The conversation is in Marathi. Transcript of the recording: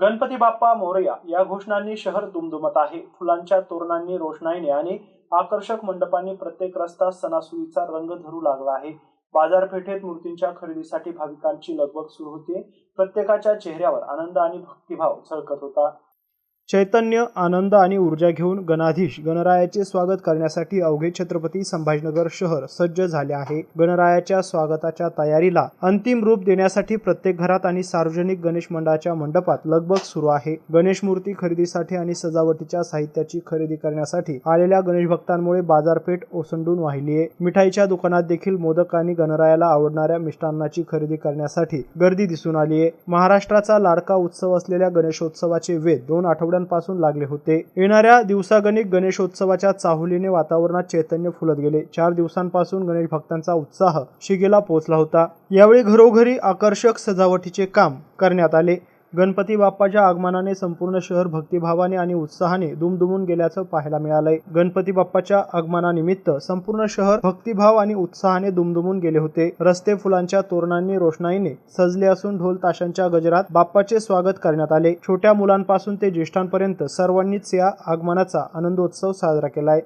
गणपती बाप्पा मोरया या घोषणांनी शहर दुमदुमत आहे. फुलांच्या तोरणांनी रोषणाईने आणि आकर्षक मंडपांनी प्रत्येक रस्ता सणासुदीचा रंग धरू लागला आहे. बाजारपेठेत मूर्तींच्या खरेदीसाठी भाविकांची लगबग सुरू होती प्रत्येकाच्या चेहऱ्यावर आनंद आणि भक्तिभाव झळकत होता. चैतन्य आनंद आणि ऊर्जा घेऊन गणाधीश गणरायाचे स्वागत करण्यासाठी अवघे छत्रपती संभाजीनगर शहर सज्ज झाले आहे. गणरायाच्या स्वागताच्या तयारीला अंतिम रूप देण्यासाठी प्रत्येक घरात आणि सार्वजनिक गणेश मंडळाच्या मंडपात लगबग सुरू आहे. गणेश मूर्ती खरेदीसाठी आणि सजावटीच्या साहित्याची खरेदी करण्यासाठी आलेल्या गणेश भक्तांमुळे बाजारपेठ ओसंडून वाहिली आहे. मिठाईच्या दुकानात देखील मोदक आणि गणरायाला आवडणाऱ्या मिष्टान्नाची खरेदी करण्यासाठी गर्दी दिसून आली आहे. महाराष्ट्राचा लाडका उत्सव असलेल्या गणेशोत्सवाचे वेध दोन आठवड्यांपासून लागले होते. येणाऱ्या दिवसागणिक गणेशोत्सवाच्या चाहुलीने वातावरणात चैतन्य फुलत गेले. चार दिवसांपासून गणेश भक्तांचा उत्साह शिगेला पोहोचला होता. यावेळी घरोघरी आकर्षक सजावटीचे काम करण्यात आले. गणपती बाप्पाच्या आगमनाने संपूर्ण शहर भक्तिभावाने आणि उत्साहाने दुमदुमून गेल्याचं पाहायला मिळालंय. गणपती बाप्पाच्या आगमनानिमित्त संपूर्ण शहर भक्तिभाव आणि उत्साहाने दुमदुमून गेले होते. रस्ते फुलांच्या तोरणांनी रोषणाईने सजले असून ढोल ताशांच्या गजरात बाप्पाचे स्वागत करण्यात आले. छोट्या मुलांपासून ते ज्येष्ठांपर्यंत सर्वांनीच या आगमनाचा आनंदोत्सव साजरा केलाय.